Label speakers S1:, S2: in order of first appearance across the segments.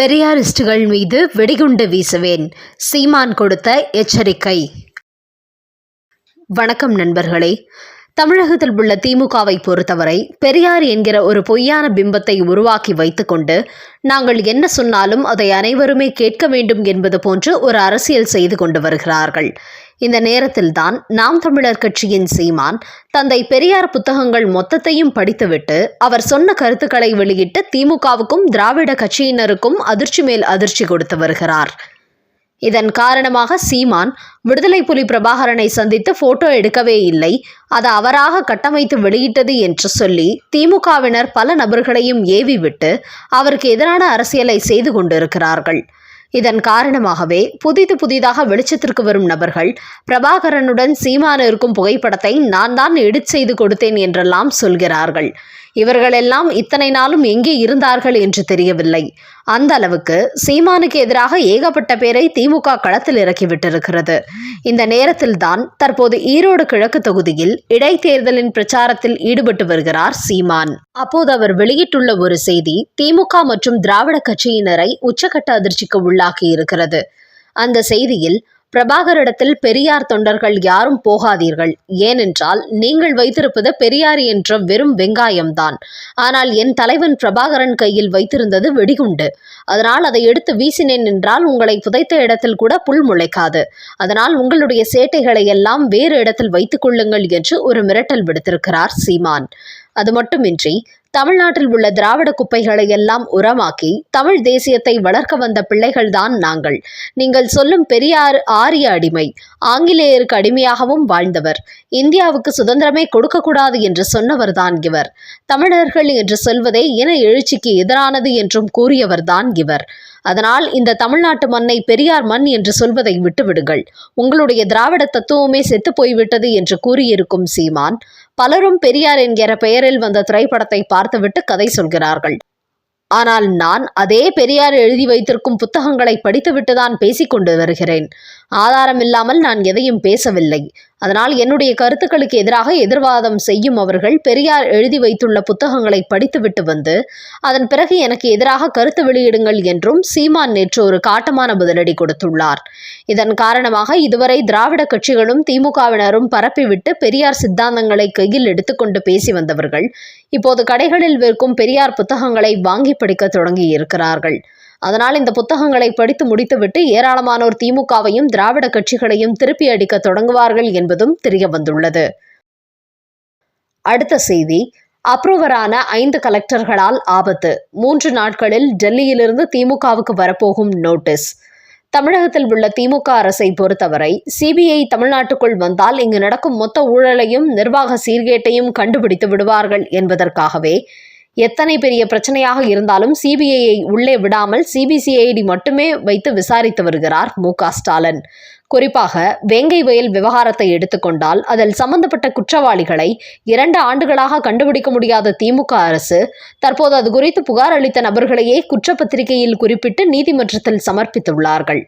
S1: பெரியாரிஸ்டுகள் மீது வெடிகுண்டு வீசுவேன். சீமான் கொடுத்த எச்சரிக்கை. வணக்கம் நண்பர்களே. தமிழகத்தில் உள்ள திமுகவை பொறுத்தவரை பெரியார் என்கிற ஒரு பொய்யான பிம்பத்தை உருவாக்கி வைத்துக்கொண்டு நாங்கள் என்ன சொன்னாலும் அதை அனைவருமே கேட்க வேண்டும் என்பது போன்று ஒரு அரசியல் செய்து கொண்டு வருகிறார்கள். இந்த நேரத்தில்தான் நாம் தமிழர் கட்சியின் சீமான் தந்தை பெரியார் புத்தகங்கள் மொத்தத்தையும் படித்துவிட்டு அவர் சொன்ன கருத்துக்களை வெளியிட்டு திமுகவுக்கும் திராவிட கட்சியினருக்கும் அதிர்ச்சி மேல் அதிர்ச்சி கொடுத்து வருகிறார். இதன் காரணமாக சீமான் விடுதலை புலி பிரபாகரனை சந்தித்து போட்டோ எடுக்கவே இல்லை. அது அவராக கட்டமைத்து வெளியிட்டது என்று சொல்லி திமுகவினர் பல நபர்களையும் ஏவி விட்டு அவருக்கு எதிரான அரசியலை செய்து கொண்டிருக்கிறார்கள். இதன் காரணமாகவே புதிது புதிதாக வெளிச்சத்திற்கு வரும் நபர்கள் பிரபாகரனுடன் சீமான் இருக்கும் புகைப்படத்தை நான் தான் எடிட் செய்து கொடுத்தேன் என்றெல்லாம் சொல்கிறார்கள். இவர்களெல்லாம் இத்தனை நாளும் எங்கே இருந்தார்கள் என்று தெரியவில்லை. அந்த அளவுக்கு சீமானுக்கு எதிராக ஏகப்பட்ட பேரை திமுக களத்தில் இறக்கிவிட்டிருக்கிறது இந்த நேரத்தில்தான் தற்போது ஈரோடு கிழக்கு தொகுதியில் இடைத்தேர்தலின் பிரச்சாரத்தில் ஈடுபட்டு வருகிறார் சீமான். அப்போது அவர் வெளியிட்டுள்ள ஒரு செய்தி திமுக மற்றும் திராவிட கட்சியினரை உச்சக்கட்ட அதிர்ச்சிக்கு உள்ளாக்கி இருக்கிறது. அந்த செய்தியில் பிரபாகரிடத்தில் பெரியார் தொண்டர்கள் யாரும் போகாதீர்கள். ஏனென்றால் நீங்கள் வைத்திருப்பது பெரியார் என்ற வெறும் வெங்காயம்தான். ஆனால் என் தலைவன் பிரபாகரன் கையில் வைத்திருந்தது வெடிகுண்டு. அதனால் அதை எடுத்து வீசினேன் என்றால் உங்களை புதைத்த இடத்தில் கூட புல் முளைக்காது. அதனால் உங்களுடைய சேட்டைகளை எல்லாம் வேறு இடத்தில் வைத்துக் கொள்ளுங்கள் என்று ஒரு மிரட்டல் விடுத்திருக்கிறார் சீமான். அது மட்டுமின்றி தமிழ்நாட்டில் உள்ள திராவிட குப்பைகளை எல்லாம் உரமாக்கி தமிழ் தேசியத்தை வளர்க்க வந்த பிள்ளைகள்தான் நாங்கள். நீங்கள் சொல்லும் பெரியார் ஆரிய அடிமை ஆங்கிலேயருக்கு அடிமையாகவும் வாழ்ந்தவர் இந்தியாவுக்கு சுதந்திரமே கொடுக்கக்கூடாது என்று சொன்னவர்தான் இவர். தமிழர்கள் என்று சொல்வதே இன எழுச்சிக்கு எதிரானது என்றும் கூறியவர்தான் இவர். அதனால் இந்த தமிழ்நாட்டு மண்ணை பெரியார் மண் என்று சொல்வதை விட்டுவிடுங்கள். உங்களுடைய திராவிட தத்துவமே செத்து போய்விட்டது என்று கூறியிருக்கும் சீமான் பலரும் பெரியார் என்கிற பெயரில் வந்த திரைப்படத்தை பார்த்துவிட்டு கதை சொல்கிறார்கள். ஆனால் நான் அதே பெரியார் எழுதி வைத்திருக்கும் புத்தகங்களை படித்துவிட்டுதான் பேசிக்கொண்டு வருகிறேன். ஆதாரம் இல்லாமல் நான் எதையும் பேசவில்லை. அதனால் என்னுடைய கருத்துக்களுக்கு எதிராக எதிர்வாதம் செய்யும் அவர்கள் பெரியார் எழுதி வைத்துள்ள புத்தகங்களை படித்துவிட்டு வந்து அதன் பிறகு எனக்கு எதிராக கருத்து வெளியிடுங்கள் என்றும் சீமான் நேற்று ஒரு காட்டமான பதிலடி கொடுத்துள்ளார். இதன் காரணமாக இதுவரை திராவிட கட்சிகளும் திமுகவினரும் பரப்பிவிட்டு பெரியார் சித்தாந்தங்களை கையில் எடுத்துக்கொண்டு பேசி வந்தவர்கள் இப்போது கடைகளில் விற்கும் பெரியார் புத்தகங்களை வாங்கி படிக்க தொடங்கி இருக்கிறார்கள் அதனால் இந்த புத்தகங்களை படித்து முடித்துவிட்டு ஏராளமானோர் திமுகவையும் திராவிட கட்சிகளையும் திருப்பி அடிக்க தொடங்குவார்கள் என்பதும் தெரிய வந்துள்ளது. அடுத்த செய்தி. அப்ரூவரான ஐந்து கலெக்டர்களால் ஆபத்து. மூன்று நாட்களில் டெல்லியிலிருந்து திமுகவுக்கு வரப்போகும் நோட்டீஸ். தமிழகத்தில் உள்ள திமுக அரசை பொறுத்தவரை சிபிஐ தமிழ்நாட்டுக்குள் வந்தால் இங்கு நடக்கும் மொத்த ஊழலையும் நிர்வாக சீர்கேட்டையும் கண்டுபிடித்து விடுவார்கள் என்பதற்காகவே எத்தனை பெரிய பிரச்சனையாக இருந்தாலும் சிபிஐயை உள்ளே விடாமல் சிபிசிஐடி மட்டுமே வைத்து விசாரித்து வருகிறார் மு ஸ்டாலின். குறிப்பாக வேங்கை வயல் விவகாரத்தை எடுத்துக்கொண்டால் அதில் சம்பந்தப்பட்ட குற்றவாளிகளை இரண்டு ஆண்டுகளாக கண்டுபிடிக்க முடியாத திமுக அரசு தற்போது அது குறித்து புகார் அளித்த நபர்களையே குற்றப்பத்திரிகையில் குறிப்பிட்டு நீதிமன்றத்தில் சமர்ப்பித்துள்ளார்கள்.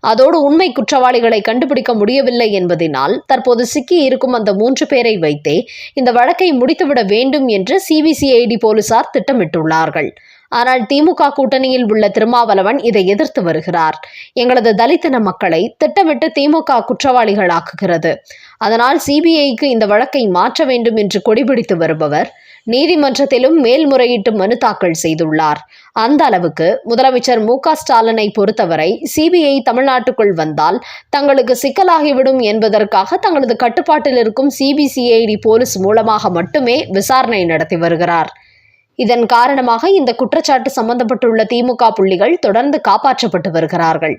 S1: அதோடு உண்மை குற்றவாளிகளை கண்டுபிடிக்க முடியவில்லை என்பதினால் தற்போது சிக்கி இருக்கும் அந்த மூன்று பேரை வைத்தே இந்த வழக்கை முடித்துவிட வேண்டும் என்று சிபிசிஐடி போலீசார் திட்டமிட்டுள்ளார்கள். ஆனால் திமுக கூட்டணியில் உள்ள திருமாவளவன் இதை எதிர்த்து வருகிறார். எங்களது தலித்தின மக்களை திட்டமிட்டு திமுக குற்றவாளிகளாக்குகிறது. அதனால் சிபிஐக்கு இந்த வழக்கை மாற்ற வேண்டும் என்று கொடிபிடித்து வருபவர் நீதிமன்றத்திலும் மேல்முறையீட்டு மனு தாக்கல் செய்துள்ளார். அந்த அளவுக்கு முதலமைச்சர் மு ஸ்டாலினை பொறுத்தவரை சிபிஐ தமிழ்நாட்டுக்குள் வந்தால் தங்களுக்கு சிக்கலாகிவிடும் என்பதற்காக தங்களது கட்டுப்பாட்டில் இருக்கும் சிபிசிஐடி போலீஸ் மூலமாக மட்டுமே விசாரணை நடத்தி வருகிறார். இதன் காரணமாக இந்த குற்றச்சாட்டு சம்பந்தப்பட்டுள்ள திமுக புள்ளிகள் தொடர்ந்து காப்பாற்றப்பட்டு வருகிறார்கள்.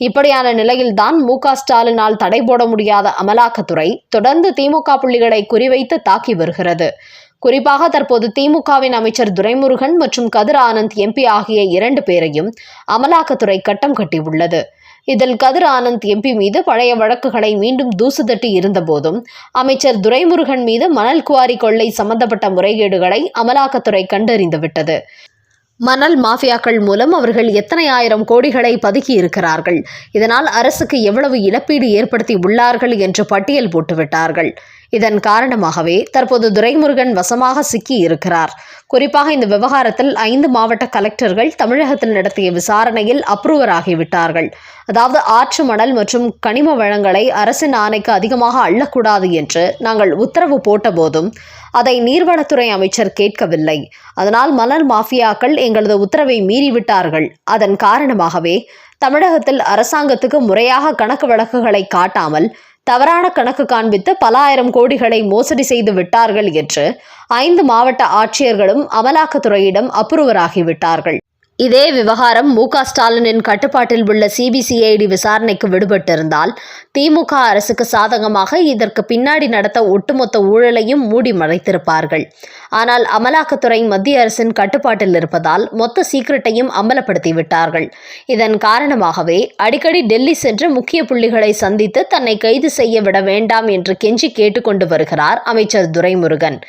S1: இப்படியான நிலையில்தான் மு க ஸ்டாலினால் தடை போட முடியாத அமலாக்கத்துறை தொடர்ந்து திமுக புள்ளிகளை குறிவைத்து தாக்கி வருகிறது. குறிப்பாக தற்போது திமுகவின் அமைச்சர் துரைமுருகன் மற்றும் கதிர் ஆனந்த் எம்பி ஆகிய இரண்டு பேரையும் அமலாக்கத்துறை கட்டம் கட்டியுள்ளது. இதில் கதிர் ஆனந்த் எம்பி மீது பழைய வழக்குகளை மீண்டும் தூசுதட்டி இருந்தபோதும் அமைச்சர் துரைமுருகன் மீது மணல் குவாரி கொள்ளை சம்பந்தப்பட்ட முறைகேடுகளை அமலாக்கத்துறை கண்டறிந்துவிட்டது மணல் மாஃபியாக்கள் மூலம் அவர்கள் எத்தனை ஆயிரம் கோடிகளை பதுக்கி இருக்கிறார்கள் இதனால் அரசுக்கு எவ்வளவு இழப்பீடு ஏற்படுத்தி உள்ளார்கள் என்று பட்டியல் போட்டுவிட்டார்கள். இதன் காரணமாகவே தற்போது துரைமுருகன் வசமாக சிக்கி இருக்கிறார் குறிப்பாக இந்த விவகாரத்தில் ஐந்து மாவட்ட கலெக்டர்கள் தமிழகத்தில் நடத்திய விசாரணையில் அப்ரூவர் ஆகிவிட்டார்கள். அதாவது ஆற்று மணல் மற்றும் கனிம வளங்களை அரசின் ஆணைக்கு அதிகமாக அள்ளக்கூடாது என்று நாங்கள் உத்தரவு போட்டபோதும் அதை நீர்வளத்துறை அமைச்சர் கேட்கவில்லை. அதனால் மலர் மாஃபியாக்கள் எங்களது உத்தரவை மீறிவிட்டார்கள். அதன் காரணமாகவே தமிழகத்தில் அரசாங்கத்துக்கு முறையாக கணக்கு வழக்குகளை காட்டாமல் தவறான கணக்கு காண்பித்து பல ஆயிரம் கோடிகளை மோசடி செய்து விட்டார்கள் என்று ஐந்து மாவட்ட ஆட்சியர்களும் அமலாக்கத்துறையிடம் அப்புறவராகிவிட்டார்கள் இதே விவகாரம் மு க. ஸ்டாலினின் கட்டுப்பாட்டில் உள்ள சிபிசிஐடி விசாரணைக்கு விடுபட்டிருந்தால் திமுக அரசுக்கு சாதகமாக இதற்கு பின்னாடி நடத்த ஒட்டுமொத்த ஊழலையும் மூடி மறைத்திருப்பார்கள். ஆனால் அமலாக்கத்துறை மத்திய அரசின் கட்டுப்பாட்டில் இருப்பதால் மொத்த சீக்கிரட்டையும் அம்பலப்படுத்தி விட்டார்கள் இதன் காரணமாகவே அடிக்கடி டெல்லி சென்று முக்கிய புள்ளிகளை சந்தித்து தன்னை கைது செய்ய விட வேண்டாம் என்று கெஞ்சி கேட்டுக்கொண்டு வருகிறார் அமைச்சர் துரைமுருகன்.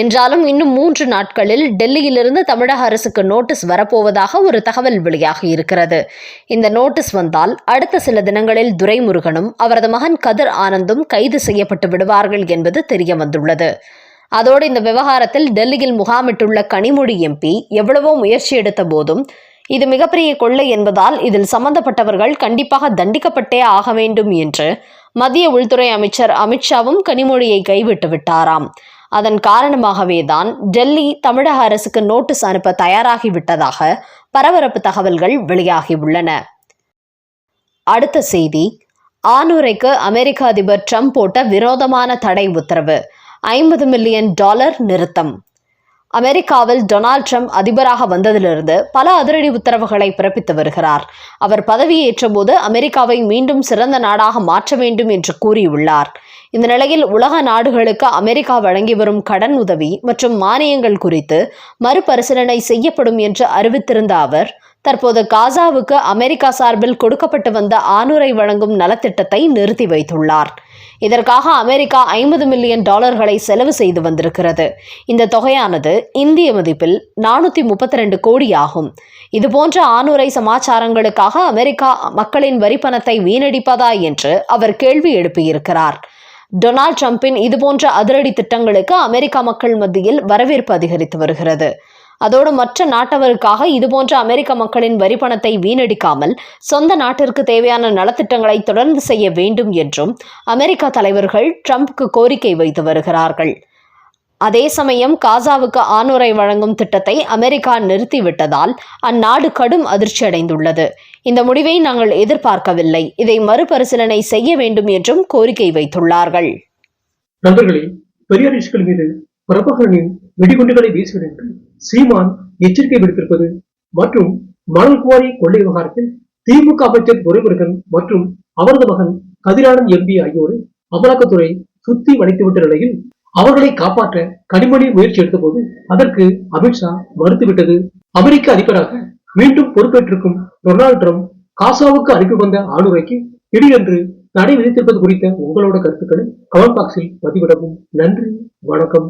S1: என்றாலும் இன்னும் மூன்று நாட்களில் டெல்லியிலிருந்து தமிழக அரசுக்கு நோட்டீஸ் வரப்போவதாக ஒரு தகவல் வெளியாகி இருக்கிறது. இந்த நோட்டீஸ் வந்தால் அடுத்த சில தினங்களில் துரைமுருகனும் அவரது மகன் கதிர் ஆனந்தும் கைது செய்யப்பட்டு விடுவார்கள் என்பது தெரிய வந்துள்ளது. அதோடு இந்த விவகாரத்தில் டெல்லியில் முகாமிட்டுள்ள கனிமொழி எம்பி எவ்வளவோ முயற்சி எடுத்த போதும் இது மிகப்பெரிய கொள்ளை என்பதால் இதில் சம்பந்தப்பட்டவர்கள் கண்டிப்பாக தண்டிக்கப்பட்டே ஆக வேண்டும் என்று மத்திய உள்துறை அமைச்சர் அமித்ஷாவும் கனிமொழியை கைவிட்டு விட்டாராம். அதன் காரணமாகவே தான் டெல்லி தமிழக அரசுக்கு நோட்டீஸ் அனுப்ப தயாராகிவிட்டதாக பரபரப்பு தகவல்கள் வெளியாகியுள்ளன. அடுத்த செய்தி. ஆணுரைக்கு அமெரிக்க அதிபர் ட்ரம்ப் போட்ட விரோதமான தடை உத்தரவு. ஐம்பது மில்லியன் டாலர் நிறுத்தம். அமெரிக்காவில் டொனால்ட் ட்ரம்ப் அதிபராக வந்ததிலிருந்து பல அதிரடி உத்தரவுகளை பிறப்பித்து வருகிறார். அவர் பதவியேற்ற போது அமெரிக்காவை மீண்டும் சிறந்த நாடாக மாற்ற வேண்டும் என்று கூறியுள்ளார். இந்த நிலையில் உலக நாடுகளுக்கு அமெரிக்கா வழங்கி வரும் கடன் உதவி மற்றும் மானியங்கள் குறித்து மறுபரிசீலனை செய்யப்படும் என்று அறிவித்திருந்த அவர் தற்போது காசாவுக்கு அமெரிக்கா சார்பில் கொடுக்கப்பட்டு வந்த ஆணுரை வழங்கும் நலத்திட்டத்தை நிறுத்தி வைத்துள்ளார். இதற்காக அமெரிக்கா ஐம்பது மில்லியன் டாலர்களை செலவு செய்து வந்திருக்கிறது. இந்த தொகையானது இந்திய மதிப்பில் நானூற்றி முப்பத்தி ரெண்டு கோடி ஆகும் இதுபோன்ற ஆணுரை சமாச்சாரங்களுக்காக அமெரிக்கா மக்களின் வரி பணத்தை வீணடிப்பதா என்று அவர் கேள்வி எழுப்பியிருக்கிறார். டொனால்ட் ட்ரம்பின் இதுபோன்ற அதிரடி திட்டங்களுக்கு அமெரிக்கா மக்கள் மத்தியில் வரவேற்பு அதிகரித்து வருகிறது. அதோடு மற்ற நாட்டவருக்காக இதுபோன்ற அமெரிக்க மக்களின் வரி பணத்தை வீணடிக்காமல் சொந்த நாட்டிற்கு தேவையான நலத்திட்டங்களை தொடர்ந்து செய்ய வேண்டும் என்றும் அமெரிக்க தலைவர்கள் ட்ரம்ப்க்கு கோரிக்கை வைத்து வருகிறார்கள். அதே சமயம் காசாவுக்கு ஆணுரை வழங்கும் திட்டத்தை அமெரிக்கா நிறுத்திவிட்டதால் அந்நாடு கடும் அதிர்ச்சி அடைந்துள்ளது இந்த முடிவை நாங்கள் எதிர்பார்க்கவில்லை. இதை மறுபரிசீலனை செய்ய வேண்டும் என்றும் கோரிக்கை வைத்துள்ளார்கள்.
S2: நண்பர்களே பெரியார் மீது பிரபகரனின் வெடிகுண்டுகளை வீசுவதற்கு சீமான் எச்சரிக்கை விடுத்திருப்பது மற்றும் மணல் குவாரி கொள்ளை விவகாரத்தில் திமுக அமைச்சர் துரைமுருகன் மற்றும் அவரது மகன் கதிரானந்த் எம்பி ஆகியோரை அமலாக்கத்துறை சுத்தி வளைத்துவிட்ட நிலையில் அவர்களை காப்பாற்ற கனிமொழி முயற்சி எடுத்தபோது அதற்கு அமித்ஷா மறுத்துவிட்டது. அமெரிக்க அதிபராக மீண்டும் பொறுப்பேற்றிருக்கும் டொனால்டு ட்ரம்ப் காசாவுக்கு அனுப்பி வந்த ஆளுரைக்கு திடீரென்று தடை விதித்திருப்பது குறித்த உங்களோட கருத்துக்களை கமெண்ட் பாக்ஸில் பதிவிடவும். நன்றி வணக்கம்.